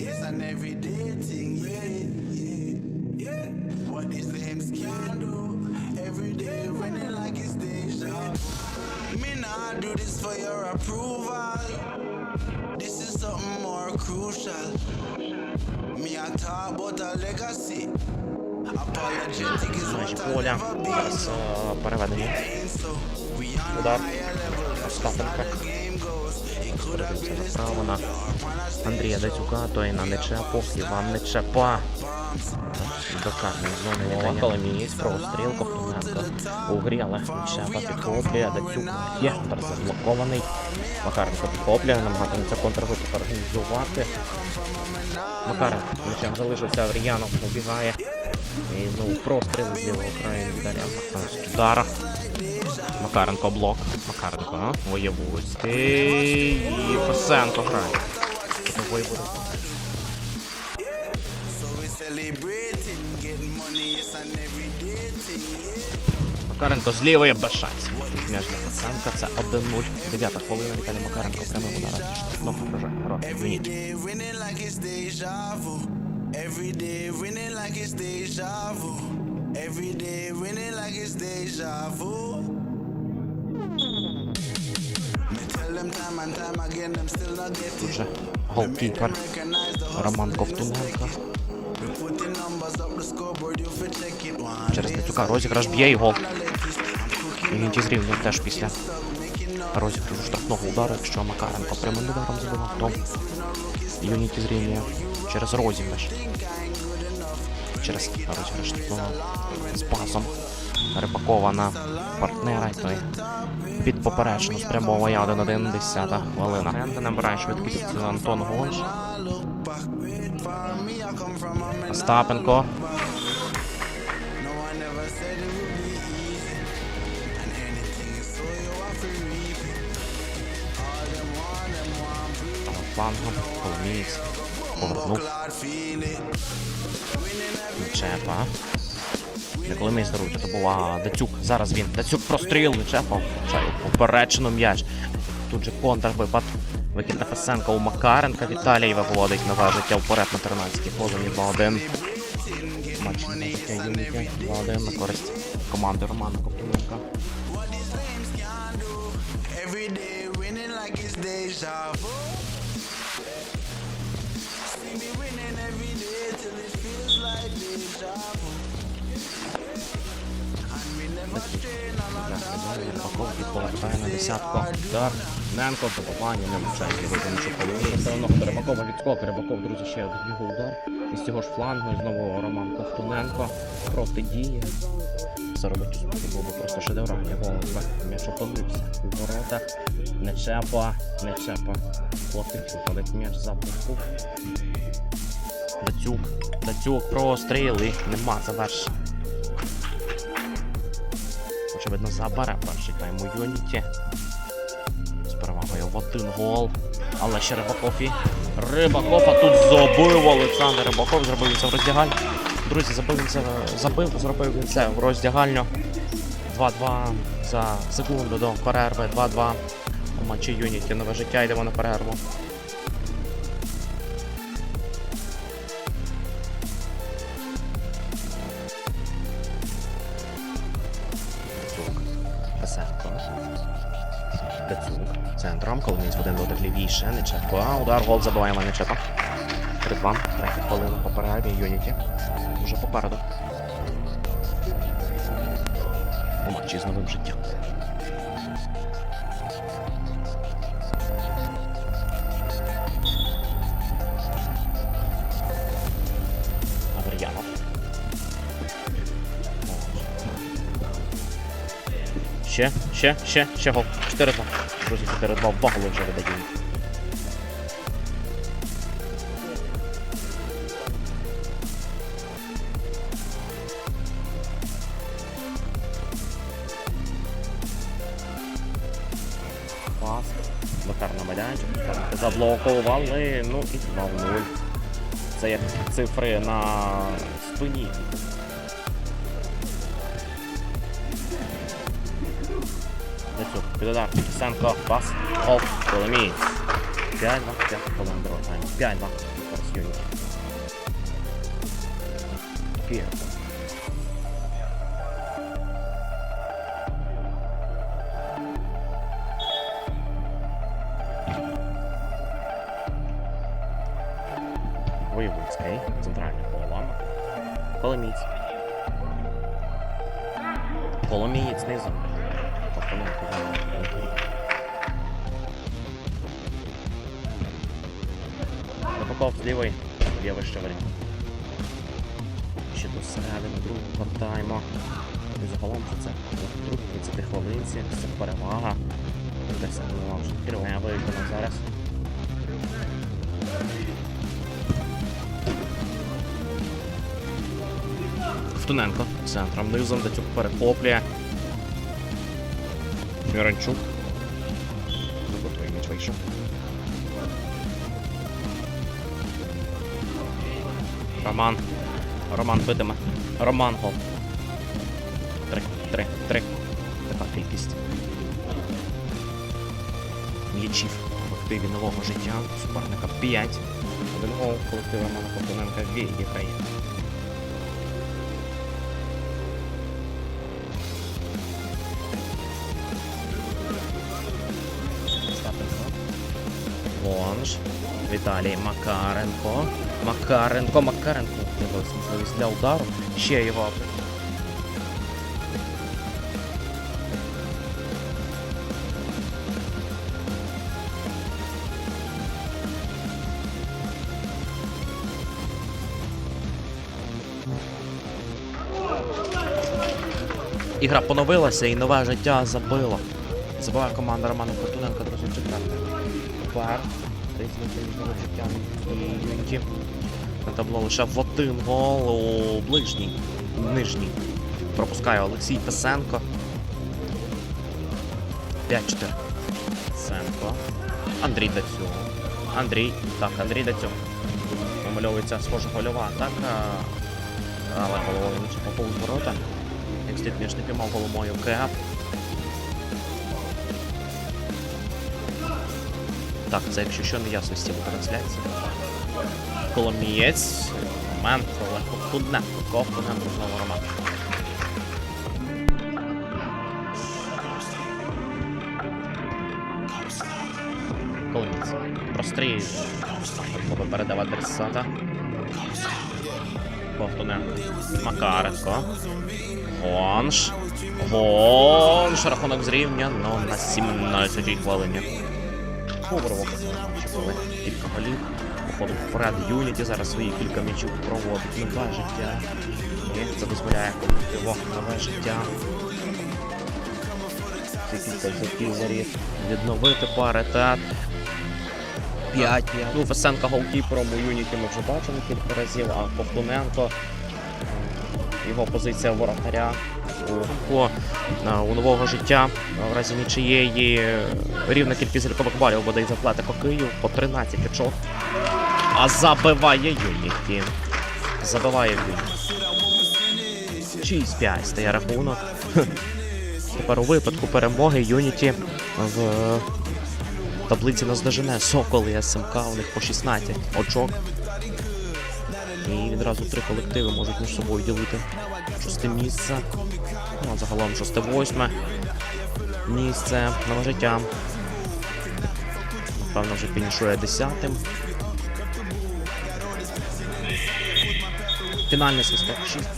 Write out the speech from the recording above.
It's an everyday thing, yeah, yeah, yeah. What these lames can do. Every day running like it's deja vu. Me nah do this for your approval. This is something more crucial. Me a talk about a legacy. Apologetic is Меч what I'll поля. never be. Зараз е, переведення. So we on Удар. a higher level. Направо на Андрія Дацюка, той на Нечепу, Іван Нечепа. До карної зони віддає Коломієць, простріл, Ковтуненко у грі, але Нечепа підхоплює, Дацюк є, зараз заблокований. Макаренко підхоплює, намагатиметься контрвипуск організувати. Макаренко, залишився, Авріянов убігає. І ну, простріл з лівого краю віддає Удара. Макаренко блок. Макаренко, а? Воєвудський. І Фесенко грає. Макаренко з лівої. М'яч для Фесенка, це 1-0. Дев'ята хвилина, Віталій Макаренко прямим ударом. Ну, покажи. Every Every day winning like it's deja vu. Every day winning like it's deja vu. Me tell them time and time again, them still not get Тут it. голкіпер. Роман Ковтуненко. Через Дацюка розіграш б'є і гол. Юніті зрівнює теж після розіграшу штрафного удару, якщо Макаренко прямим ударом забивав, то Юніті зрівнює через розіграш. Через розіграш штрафного з пасом Рибакова на партнера, і той під поперечну спрямовує 1-1, 10 хвилина. Набирає швидкість Антон Голиш. Остапенко. Флангом, Коломієць. Повернув. Чепа. Коли мій здоров'я, то була Дацюк. Зараз він. Дацюк простріл, Чепа. Поперечину м'яч. Тут же контрвипад. Викид на Фесенка у Макаренка. Віталій виводить нове життя вперед на 13-й хвилині 2-1. Матч на життя Юніті 2-1 на користь команди Романа do. Every day winning like it's deja vu. What повертає на or. Удар. Ненко добування не одно до Рибакова відскок. Рибаков, друзі, ще один його удар. І з цього ж флангу і знову Роман Ковтуненко протидіє. Заробить у футболу просто шедевральні голови. М'яч опинився у воротах. Не чепа, не чепа. Хлопець виходить м'яч за буху. Дацюк, Дацюк, простріл і нема завершення. Очевидно, забере перший тайм у Юніті. З перевагою в один гол. Але ще Рибаков і Рибаков, тут забив Олександр Рибаков, зробив він це в роздягальню. Друзі, забив він це, забив, зробив він це в роздягальню. 2-2 за секунду до перерви. 2-2 у матчі Юніті. Нове життя йдемо на перерву. Дацюк. Центром. Коломієць один дотик лівіше. Нечепко. А, удар, гол забиває Нечепа. 3-2. Третя хвилина по. Юніті. Уже попереду. У матчі з новим життям. Ще, ще, ще, ще гол. 4-2. Друзі, 4-2 два голи вже видають. Пас. Макар на майданчик. Заблокували. Ну і 2-0. Це як цифри на спині. Децюк, підудар, Фісенко, пас, гол, Коломієць. 5-2, 5 хвилин другого тайму. 5-2. Юніті. Пірко. Воєвудський, центральний голова. Коломієць. Коломієць низом. Рибаков з лівий щавель. Ще до середини другого. І загалом це в другій 30 хвилинці, це перевага. Десь я вже відкриває виїхали зараз. Втуненко центром низом цього перехоплює. Міранчук. Ну, той м'яч вийшов. Роман. Роман битиме. Роман гол. Три, три, три. Така кількість. М'ячів в активі нового життя. Суперника 5. Один гол колектива Романа Ковтуненка відіграє. Вонж. Віталій Макаренко. Макаренко, Макаренко. Можливість для удару. Ще його. Ігра поновилася і нове життя забило. Забиває команда Романа Фортуненка, друзі, четверте. Життя і На табло лише в один гол у ближній, нижній. Пропускає Олексій Песенко. 5-4. Песенко. Андрій Дацю. Андрій. Так, Андрій Дацю. Намальовується схожа гольова атака. Але головою не попав у ворота. Як слід між не піймав голомою Кеп. Так, це якщо що неясності в трансляції. Коломієць. Момент легко Ковтуненко. Ковтуненко знову Роман. Прострій. Треба передав адресата. Ковтуненко. Макаренко. Гонш. Гонш. Рахунок зрівняно на 17-й хвилині. Фоброво були кілька голів. Походу вперед Юніті зараз свої кілька м'ячів проводить. Нове життя. І це дозволяє колективу нове життя. Кілька взяттів воріт. Відновити паритет. 5-5. Ну, Фесенка голкіпером у Юніті ми вже бачили кілька разів, а Ковтуненко. Його позиція воротаря у, у, у нового життя в разі нічиєї рівна кількість залікових балів буде із Атлетико Київ по 13 очок. А забиває Юніті. Забиває Юніті. 6-5 стає рахунок. Тепер у випадку перемоги Юніті в таблиці наздожене Сокол і СМК, у них по 16 очок. І відразу три колективи можуть між собою ділити шосте місце. Ну, загалом шосте-восьме місце нове життя. Напевно, вже фінішує десятим. Фінальний свисток 6.